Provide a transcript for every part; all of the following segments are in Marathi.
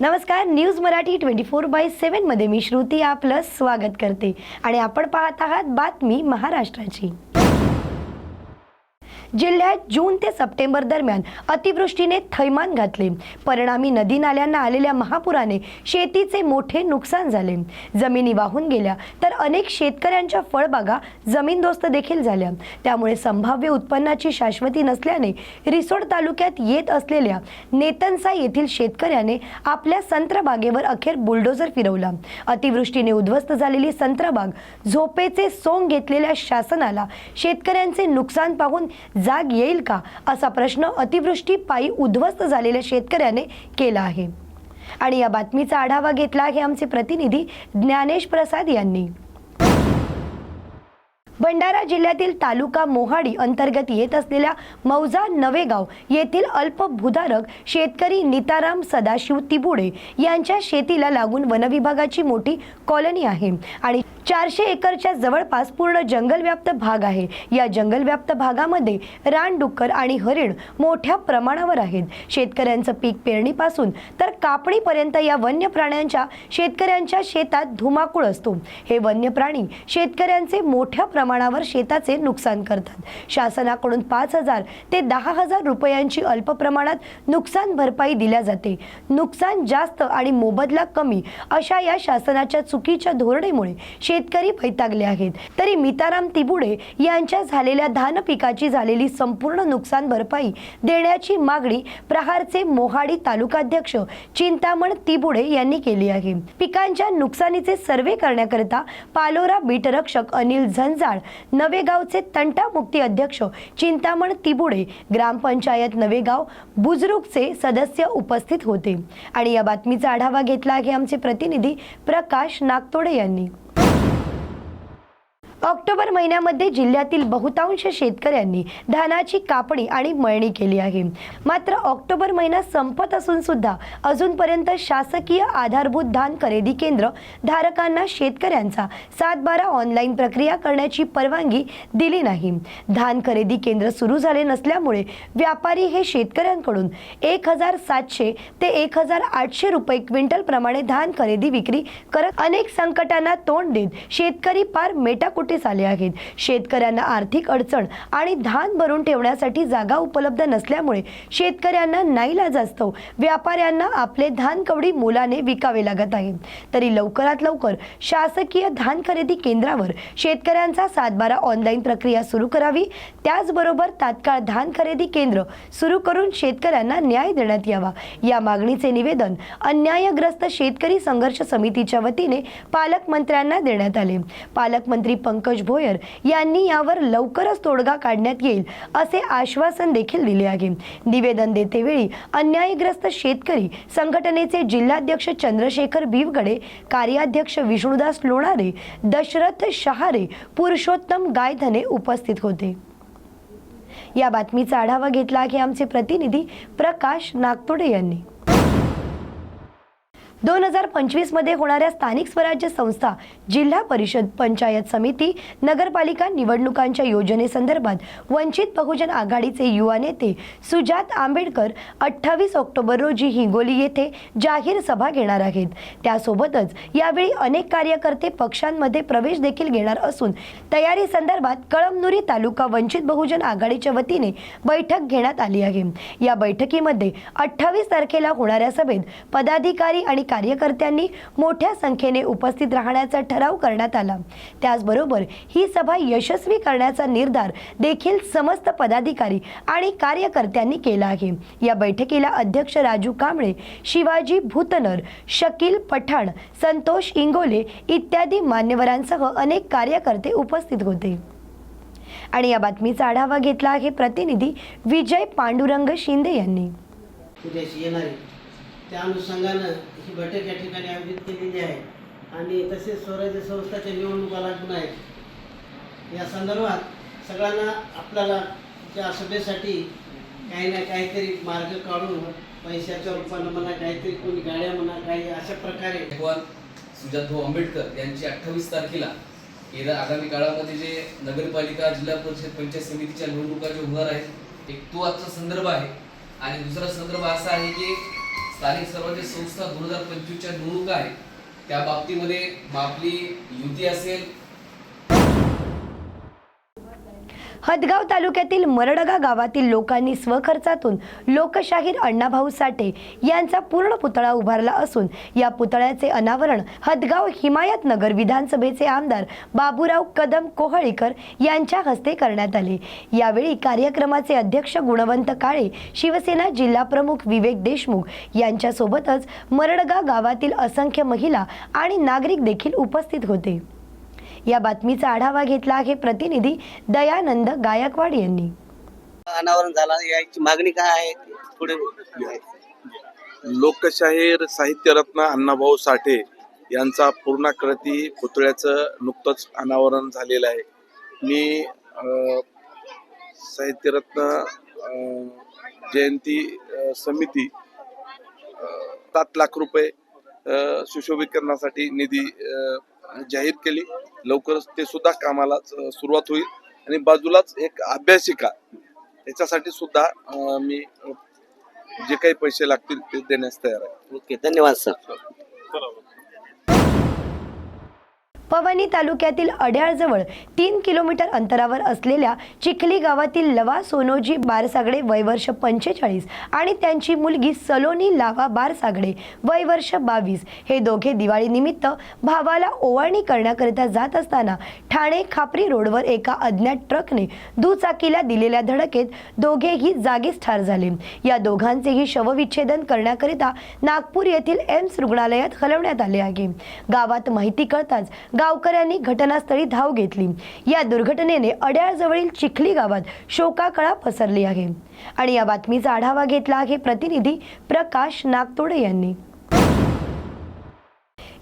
नमस्कार News Marathi twenty four by सेवनमध्ये मी श्रुती आपलं स्वागत करते. आणि आपण पाहत आहात बातमी महाराष्ट्राची. जिल्ह्यात जून ते सप्टेंबर दरम्यान अतिवृष्टीने थैमान घातले. परिणामी नदी नाल्यांना आलेल्या महापुराने शेतीचे मोठे नुकसान झाले. जमिनी वाहून गेल्या तर अनेक शेतकऱ्यांच्या फळबागा जमीनदोस्त देखील झाल्या. त्यामुळे संभाव्य उत्पन्नाची शाश्वती नसल्याने रिसोड तालुक्यात येत असलेल्या नेतनसा येथील शेतकऱ्याने आपल्या संत्रबागेवर अखेर बुलडोझर फिरवला. अतिवृष्टीने उद्ध्वस्त झालेली संत्रबाग झोपेचे सोंग घेतलेल्या शासनाला शेतकऱ्यांचे नुकसान पाहून जाग येईल का असा प्रश्न अतिवृष्टी पायी उद्ध्वस्त झालेल्या शेतकऱ्याने केला आहे. आणि या बातमीचा आढावा घेतला आहे आमचे प्रतिनिधी ज्ञानेश प्रसाद यांनी. भंडारा जिल्ह्यातील तालुका मोहाडी अंतर्गत येत असलेल्या मौजा नवेगाव येथील अल्पभूधारक शेतकरी निताराम सदाशिव तिबुडे यांच्या शेतीला लागून वनविभागाची मोठी कॉलनी आहे. आणि चारशे एकरच्या जवळपास पूर्ण जंगलव्याप्त भाग आहे. या जंगलव्याप्त भागामध्ये रानडुक्कर आणि हरिण मोठ्या प्रमाणावर आहेत. शेतकऱ्यांचं पीक पेरणीपासून तर कापणीपर्यंत या वन्य प्राण्यांच्या शेतकऱ्यांच्या शेतात धुमाकूळ असतो. हे वन्य प्राणी शेतकऱ्यांचे मोठ्या प्रमाणावर शेताचे नुकसान करतात. शासनाकडून पाच हजार ते दहा हजार रुपयांची अल्प प्रमाणात नुकसान भरपाई दिल्या जाते. नुकसान जास्त आणि मोबदला कमी अशा या शासनाच्या चुकीच्या धोरणेमुळे शेतकरी वैतागले आहेत. तरी मिताराम तिबुडे यांच्या झालेल्या धान पिकाची झालेली संपूर्ण नुकसान भरपाई देण्याची मागणी प्रहारचे मोहाडी तालुकाध्यक्ष चिंतामण तिबुडे यांनी केली आहे. पिकांच्या नुकसानीचे सर्वे करण्याकरिता पालोरा बीटरक्षक अनिल झंजाळ नवेगावचे तंटा मुक्ती अध्यक्ष चिंतामण तिबुडे ग्रामपंचायत नवेगाव बुजरुकचे सदस्य उपस्थित होते. आणि या बातमीचा आढावा घेतला आहे आमचे प्रतिनिधी प्रकाश नागतोडे यांनी. ऑक्टोबर महिन्यामध्ये जिल्ह्यातील बहुतांश शेतकऱ्यांनी धानाची कापणी आणि मळणी केली आहे. मात्र ऑक्टोबर महिना संपत असून सुद्धा अजूनपर्यंत शासकीय आधारभूत धान खरेदी केंद्र धारकांना शेतकऱ्यांचा सात बारा ऑनलाईन प्रक्रिया करण्याची परवानगी दिली नाही. धान खरेदी केंद्र सुरू झाले नसल्यामुळे व्यापारी हे शेतकऱ्यांकडून एक हजार सातशे ते एक हजार आठशे रुपये क्विंटल प्रमाणे धान खरेदी विक्री करत अनेक संकटांना तोंड देत शेतकरी पार मेटाकुटीस आले आहेत. शेतकऱ्यांना आर्थिक अडचण आणि धान भरून ठेवण्यासाठी जागा उपलब्ध नसल्यामुळे शेतकऱ्यांना नाईलाजास्तव व्यापाऱ्यांना आपले धान कवडी मुलाने विकावे लागत आहे. तरी लवकरात लवकर शासकीय धान खरेदी केंद्रावर शेतकऱ्यांचा सातबारा ऑनलाईन प्रक्रिया सुरू करावी. त्याचबरोबर तात्काळ धान खरेदी केंद्र सुरू करून शेतकऱ्यांना न्याय देण्यात यावा. या मागणीचे निवेदन अन्यायग्रस्त शेतकरी संघर्ष समितीच्या वतीने पालकमंत्र्यांना देण्यात आले. पालकमंत्री पंकज भोयर यांनी यावर लवकरच तोडगा काढण्यात येईल असे आश्वासन देखील दिले आहे. निवेदन देतेवेळी अन्यायग्रस्त शेतकरी संघटनेचे जिल्हाध्यक्ष चंद्रशेखर बिवगडे कार्याध्यक्ष विष्णुदास लोणारे दशरथ शहारे पुरुषोत्तम गायधने उपस्थित होते. या बातमीचा आढावा घेतला आहे आमचे प्रतिनिधी प्रकाश नागपुडे यांनी. दोन हजार पंचवीसमध्ये होणाऱ्या स्थानिक स्वराज्य संस्था जिल्हा परिषद पंचायत समिती नगरपालिका निवडणुकांच्या योजनेसंदर्भात वंचित बहुजन आघाडीचे युवा नेते सुजात आंबेडकर अठ्ठावीस ऑक्टोबर रोजी हिंगोली येथे जाहीर सभा घेणार आहेत. त्यासोबतच यावेळी अनेक कार्यकर्ते पक्षांमध्ये प्रवेश देखील घेणार असून तयारी संदर्भात कळमनुरी तालुका वंचित बहुजन आघाडीच्या वतीने बैठक घेण्यात आली आहे. या बैठकीमध्ये अठ्ठावीस तारखेला होणाऱ्या सभेत पदाधिकारी आणि कार्यकर्त्यांनी मोठ्या संख्येने उपस्थित राहण्याचा ठराव करण्यात आला. त्याचबरोबर ही सभा यशस्वी करण्याचा निर्धार देखील समस्त पदाधिकारी आणि कार्यकर्त्यांनी केला आहे. या बैठकीला अध्यक्ष राजू कांबळे शिवाजी भूतनर शकील पठाण संतोष इंगोले इत्यादी मान्यवरांसह अनेक कार्यकर्ते उपस्थित होते. आणि या बातमीचा आढावा घेतला आहे प्रतिनिधी विजय पांडुरंग शिंदे यांनी. येणार? आहे त्या अनुषंगानं ही बैठक या ठिकाणी आयोजित केलेली आहे. आणि तसेच स्वराज्य संस्थाच्या निवडणुका लागून आहेत. या संदर्भात सगळ्यांना आपल्याला त्या सभेसाठी काही ना काहीतरी मार्ग काढून पैशाच्या रूपानं म्हणा काहीतरी कोणी गाड्या म्हणा काही अशा प्रकारे भगवान सुजातभाऊ आंबेडकर यांची अठ्ठावीस तारखेला येत्या आगामी काळामध्ये जे नगरपालिका जिल्हा परिषद पंचायत समितीच्या निवडणुका जे होणार आहेत एक तो आजचा संदर्भ आहे. आणि दुसरा संदर्भ असा आहे की स्थानिक स्वराज्य संस्था दोन हजार पंचवीसच्या निवडणुका आहेत. त्या बाबतीमध्ये मग आपली युती असेल हदगाव तालुक्यातील मरडगा गावातील लोकांनी स्वखर्चातून लोकशाहीर अण्णाभाऊ साठे यांचा पूर्ण पुतळा उभारला असून या पुतळ्याचे अनावरण हदगाव हिमायतनगर विधानसभेचे आमदार बाबूराव कदम कोहळीकर यांच्या हस्ते करण्यात आले. यावेळी कार्यक्रमाचे अध्यक्ष गुणवंत काळे शिवसेना जिल्हा प्रमुख विवेक देशमुख यांच्यासोबतच मरडगा गावातील असंख्य महिला आणि नागरिक देखील उपस्थित होते. या बातमीचा आढावा घेतला आहे प्रतिनिधी दयानंद गायकवाड यांनी. अनावरण झाला याची मागणी काय आहे? पुढे लोकशाहीर साहित्यरत्न अण्णाभाऊ साठे यांचा पूर्णाकृती पुतळ्याचं नुकतंच अनावरण झालेलं आहे. मी साहित्यरत्न जयंती समिती सात लाख रुपये सुशोभीकरणासाठी निधी जाहीर केली. लवकरच ते सुद्धा कामाला सुरुवात होईल. आणि बाजूलाच एक अभ्यासिका याच्यासाठी सुद्धा मी जे काही पैसे लागतील ते देण्यास तयार आहे. ओके धन्यवाद सर. पवनी तालुक्यातील अड्याळजवळ तीन किलोमीटर अंतरावर असलेल्या चिखली गावातील लवा सोनोजी बारसागडे वय वर्ष पंचेचाळीस आणि त्यांची मुलगी सलोनी लावा बारसागडे वय वर्ष बावीस हे दोघे दिवाळीनिमित्त भावाला ओवाळणी करण्याकरिता जात असताना ठाणे खापरी रोडवर एका अज्ञात ट्रकने दुचाकीला दिलेल्या धडकेत दोघेही जागीच ठार झाले. या दोघांचेही शवविच्छेदन करण्याकरिता नागपूर येथील एम्स रुग्णालयात हलवण्यात आले आहे. गावात माहिती कळताच गावकऱ्यांनी घटनास्थळी धाव घेतली. या दुर्घटनेने अड्याळजवळील चिखली गावात शोकाकळा पसरली आहे. आणि या बातमीचा आढावा घेतला आहे प्रतिनिधी प्रकाश नागतोडे यांनी.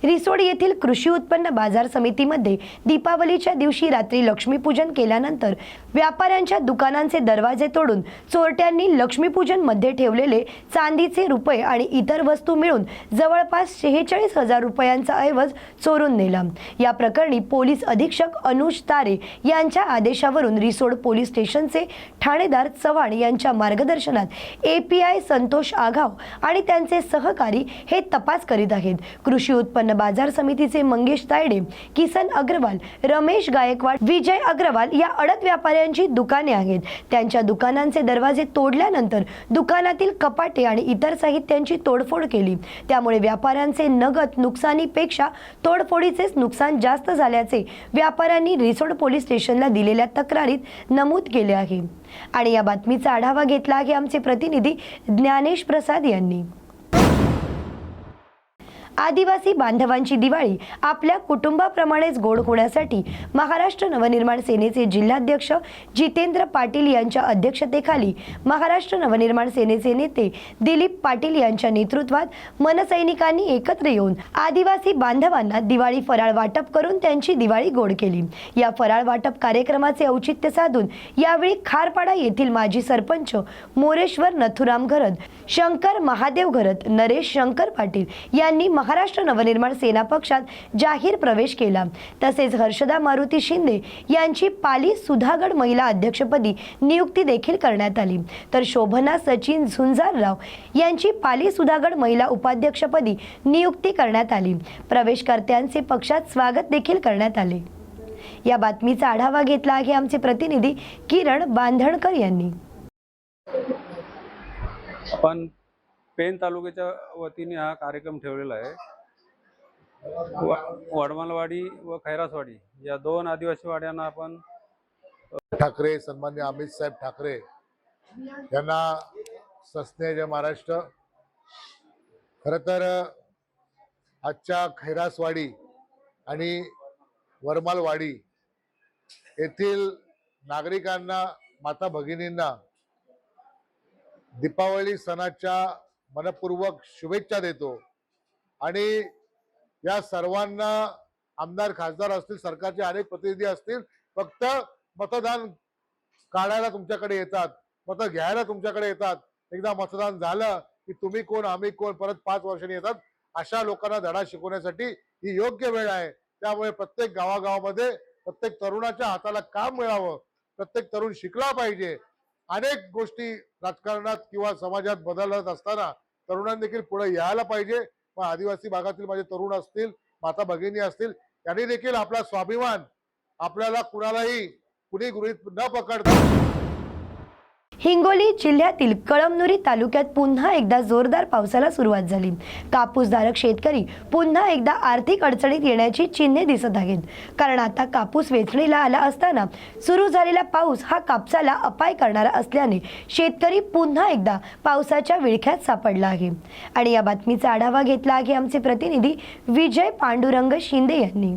रिसोड येथील कृषी उत्पन्न बाजार समितीमध्ये दीपावलीच्या दिवशी रात्री लक्ष्मीपूजन केल्यानंतर व्यापाऱ्यांच्या दुकानांचे दरवाजे तोडून चोरट्यांनी लक्ष्मीपूजनमध्ये ठेवलेले चांदीचे रुपये आणि इतर वस्तू मिळून जवळपास शेहेचाळीस हजार रुपयांचा ऐवज चोरून नेला. या प्रकरणी पोलीस अधीक्षक अनुज तारे यांच्या आदेशावरून रिसोड पोलीस स्टेशनचे ठाणेदार चव्हाण यांच्या मार्गदर्शनात एपीआय संतोष आघाव आणि त्यांचे सहकारी हे तपास करीत आहेत. कृषी उत्पन्न उत्पन्न बाजार समितीचे मंगेश तायडे किसन अग्रवाल रमेश गायकवाड विजय अग्रवाल या अडत व्यापाऱ्यांची दुकाने आहेत. त्यांच्या दुकानांचे दरवाजे तोडल्यानंतर दुकानातील कपाटे आणि इतर साहित्यांची तोडफोड केली. त्यामुळे व्यापाऱ्यांचे नगद नुकसानीपेक्षा तोडफोडीचेच नुकसान जास्त झाल्याचे व्यापाऱ्यांनी रिसोड पोलीस स्टेशनला दिलेल्या तक्रारीत नमूद केले आहे. आणि या बातमीचा आढावा घेतला आहे आमचे प्रतिनिधी ज्ञानेश प्रसाद यांनी. आदिवासी बांधवांची दिवाळी आपल्या कुटुंबाप्रमाणेच गोड होण्यासाठी महाराष्ट्र नवनिर्माण सेनेचे जिल्हाध्यक्ष जितेंद्र पाटील यांच्या अध्यक्षतेखाली महाराष्ट्र नवनिर्माण सेनेचे नेते दिलीप पाटील यांच्या नेतृत्वात मनसैनिकांनी एकत्र येऊन आदिवासी बांधवांना दिवाळी फराळ वाटप करून त्यांची दिवाळी गोड केली. या फराळ वाटप कार्यक्रमाचे औचित्य साधून यावेळी खारपाडा येथील माजी सरपंच मोरेश्वर नथुराम घरत शंकर महादेव घरत नरेश शंकर पाटील यांनी महाराष्ट्र नवनिर्माण सेना पक्षात जाहीर प्रवेश केला. तसेच हर्षदा मारुती शिंदे यांची पाली सुधागड महिला अध्यक्षपदी नियुक्ती देखील करण्यात आली. तर शोभना सचिन झुंजारराव यांची पाली सुधागड महिला उपाध्यक्षपदी नियुक्ती करण्यात आली. प्रवेशकर्त्यांचे पक्षात स्वागत देखील करण्यात आले. या बातमीचा आढावा घेतला आहे आमचे प्रतिनिधी किरण बांधणकर यांनी. आपण पेन तालुक्याच्या वतीने हा कार्यक्रम ठेवलेला आहे. वा- वडमालवाडी व खैरासवाडी या दोन आदिवासी वाड्यांना आपण ठाकरे सन्मान्य अमित साहेब ठाकरे यांना सस्ने जय महाराष्ट्र. खर तर आजच्या खैरासवाडी आणि वरमालवाडी येथील नागरिकांना माता भगिनींना दीपावली सणाच्या मनपूर्वक शुभेच्छा देतो. आणि या सर्वांना आमदार खासदार असतील सरकारचे अनेक प्रतिनिधी असतील फक्त मतदान काढायला तुमच्याकडे येतात मत घ्यायला तुमच्याकडे येतात. एकदा मतदान झालं की तुम्ही कोण आम्ही कोण परत पाच वर्षांनी येतात. अशा लोकांना धडा शिकवण्यासाठी ही योग्य वेळ आहे. त्यामुळे प्रत्येक गावागावामध्ये प्रत्येक तरुणाच्या हाताला काम मिळावं. प्रत्येक तरुण शिकला पाहिजे. अनेक गोष्टी राजकारणात किंवा समाजात बदलत असताना तरुणांनी देखील पुढे यायला पाहिजे. मग आदिवासी भागातील माझे तरुण असतील माता भगिनी असतील त्यांनी देखील आपला स्वाभिमान आपल्याला कुणालाही कुणी गृहीत न पकडता हिंगोली जिल्ह्यातील कळमनुरी तालुक्यात पुन्हा एकदा जोरदार पावसाला सुरुवात झाली. कापूसधारक शेतकरी पुन्हा एकदा आर्थिक अडचणीत येण्याची चिन्हे दिसत आहेत. कारण आता कापूस वेचणीला आला असताना सुरू झालेला पाऊस हा कापसाला अपाय करणारा असल्याने शेतकरी पुन्हा एकदा पावसाच्या विळख्यात सापडला आहे. आणि या बातमीचा आढावा घेतला आहे आमचे प्रतिनिधी विजय पांडुरंग शिंदे यांनी.